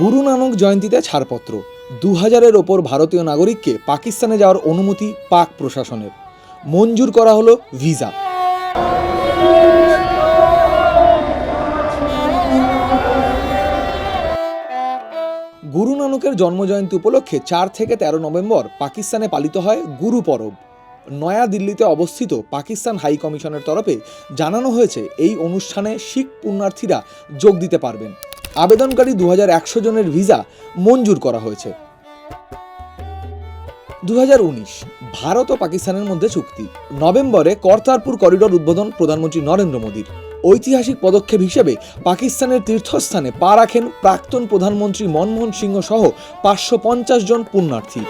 গুরু নানক জয়ন্তীতে ছাড়পত্র। দু হাজারের ওপর ভারতীয় নাগরিককে পাকিস্তানে যাওয়ার অনুমতি পাক প্রশাসনের। মঞ্জুর করা হলো ভিসা। গুরু নানকের জন্মজয়ন্তী উপলক্ষে চার থেকে তেরো নভেম্বর পাকিস্তানে পালিত হয় গুরু পরব। নয়া দিল্লিতে অবস্থিত পাকিস্তান হাই কমিশনের তরফে জানানো হয়েছে, এই অনুষ্ঠানে শিখ পুণ্যার্থীরা যোগ দিতে পারবেন। আবেদনকারী দু জনের ভিসা মঞ্জুর করা হয়েছে। দু ভারত ও পাকিস্তানের মধ্যে চুক্তি। নভেম্বরে কর্তারপুর করিডোর উদ্বোধন প্রধানমন্ত্রী নরেন্দ্র মোদীর। ঐতিহাসিক পদক্ষেপ হিসেবে পাকিস্তানের তীর্থস্থানে পা রাখেন প্রাক্তন প্রধানমন্ত্রী মনমোহন সিংহ সহ পাঁচশো পঞ্চাশ জন পুণ্যার্থী।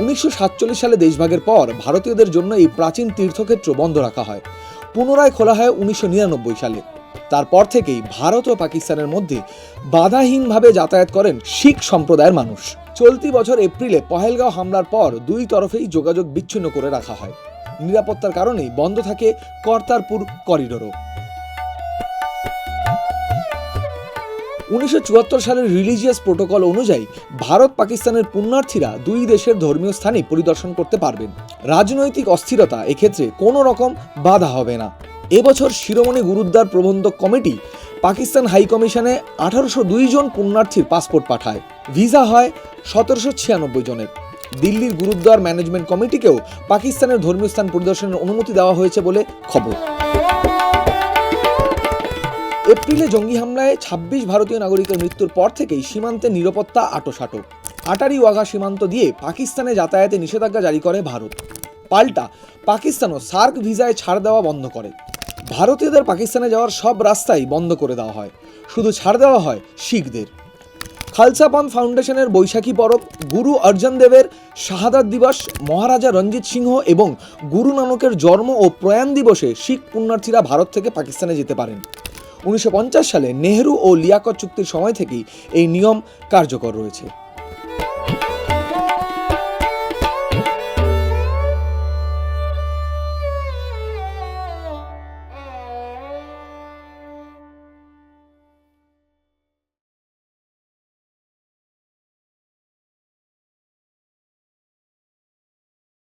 উনিশশো সাতচল্লিশ সালে দেশভাগের পর ভারতীয়দের জন্য এই প্রাচীন তীর্থক্ষেত্র বন্ধ রাখা হয়। পুনরায় খোলা হয় উনিশশো নিরানব্বই সালে। তারপর থেকেই ভারত ও পাকিস্তানের মধ্যে বাধাহীনভাবে যাতায়াত করেন শিখ সম্প্রদায়ের মানুষ। চলতি বছর এপ্রিলে পহেলগাঁও হামলার পর দুই তরফেই যোগাযোগ বিচ্ছিন্ন করে রাখা হয়। নিরাপত্তার কারণেই বন্ধ থাকে কর্তারপুর করিডোরও। উনিশশো চুয়াত্তর সালের রিলিজিয়াস প্রোটোকল অনুযায়ী ভারত পাকিস্তানের পুণ্যার্থীরা দুই দেশের ধর্মীয় স্থানে পরিদর্শন করতে পারবেন। রাজনৈতিক অস্থিরতা এক্ষেত্রে কোনো রকম বাধা হবে না। এবছর শিরোমণি গুরুদ্বার প্রবন্ধক কমিটি পাকিস্তান হাই কমিশনে আঠারোশো দুই জন পুণ্যার্থীর পাসপোর্ট পাঠায়। ভিসা হয় সতেরোশো ছিয়ানব্বই জনের। দিল্লির গুরুদ্বার ম্যানেজমেন্ট কমিটিকেও পাকিস্তানের ধর্মীয় স্থান পরিদর্শনের অনুমতি দেওয়া হয়েছে বলে খবর। এপ্রিলে জঙ্গি হামলায় ২৬ ভারতীয় নাগরিকের মৃত্যুর পর থেকেই সীমান্তে নিরাপত্তা আটোসাটো। আটারি ওয়াঘা সীমান্ত দিয়ে পাকিস্তানে যাতায়াতে নিষেধাজ্ঞা জারি করে ভারত। পাল্টা পাকিস্তানও সার্ক ভিসায় ছাড় দেওয়া বন্ধ করে। ভারতীয়দের পাকিস্তানে যাওয়ার সব রাস্তাই বন্ধ করে দেওয়া হয়। শুধু ছাড় দেওয়া হয় শিখদের। খালসা পান ফাউন্ডেশনের বৈশাখী পরব, গুরু অর্জন দেবের শাহাদাত দিবস, মহারাজা রঞ্জিত সিংহ এবং গুরু নানকের জন্ম ও প্রয়াণ দিবসে শিখ পুণ্যার্থীরা ভারত থেকে পাকিস্তানে যেতে পারেন। উনিশশো পঞ্চাশ সালে নেহরু ও লিয়াকত চুক্তির সময় থেকেই এই নিয়ম কার্যকর রয়েছে।